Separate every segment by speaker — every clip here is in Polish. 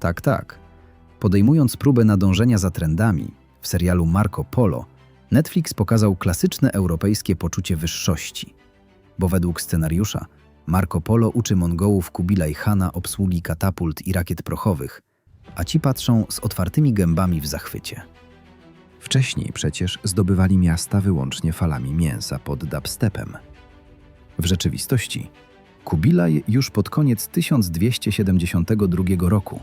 Speaker 1: Tak, tak. Podejmując próbę nadążenia za trendami w serialu Marco Polo, Netflix pokazał klasyczne europejskie poczucie wyższości. Bo według scenariusza Marco Polo uczy Mongołów Kubilaj Hana obsługi katapult i rakiet prochowych, a ci patrzą z otwartymi gębami w zachwycie. Wcześniej przecież zdobywali miasta wyłącznie falami mięsa pod dubstepem. W rzeczywistości Kubilaj już pod koniec 1272 roku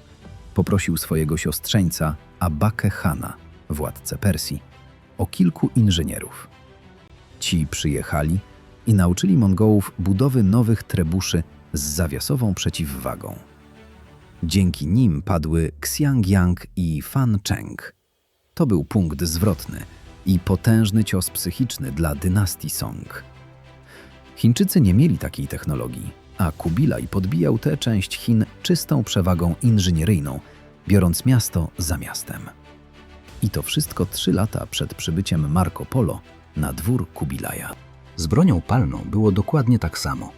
Speaker 1: poprosił swojego siostrzeńca Abakę Hana, władcę Persji, o kilku inżynierów. Ci przyjechali i nauczyli Mongołów budowy nowych trebuszy z zawiasową przeciwwagą. Dzięki nim padły Xiangyang i Fan Cheng. To był punkt zwrotny i potężny cios psychiczny dla dynastii Song. Chińczycy nie mieli takiej technologii, a Kubilaj podbijał tę część Chin czystą przewagą inżynieryjną, biorąc miasto za miastem. I to wszystko trzy lata przed przybyciem Marco Polo na dwór Kubilaja. Z bronią palną było dokładnie tak samo.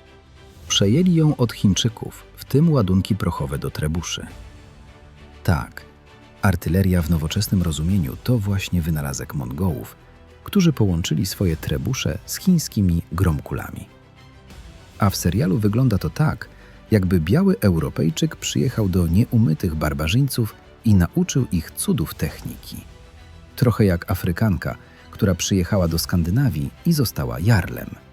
Speaker 1: Przejęli ją od Chińczyków, w tym ładunki prochowe do trebuszy. Tak, artyleria w nowoczesnym rozumieniu to właśnie wynalazek Mongołów, którzy połączyli swoje trebusze z chińskimi gromkulami. A w serialu wygląda to tak, jakby biały Europejczyk przyjechał do nieumytych barbarzyńców i nauczył ich cudów techniki. Trochę jak Afrykanka, która przyjechała do Skandynawii i została jarlem.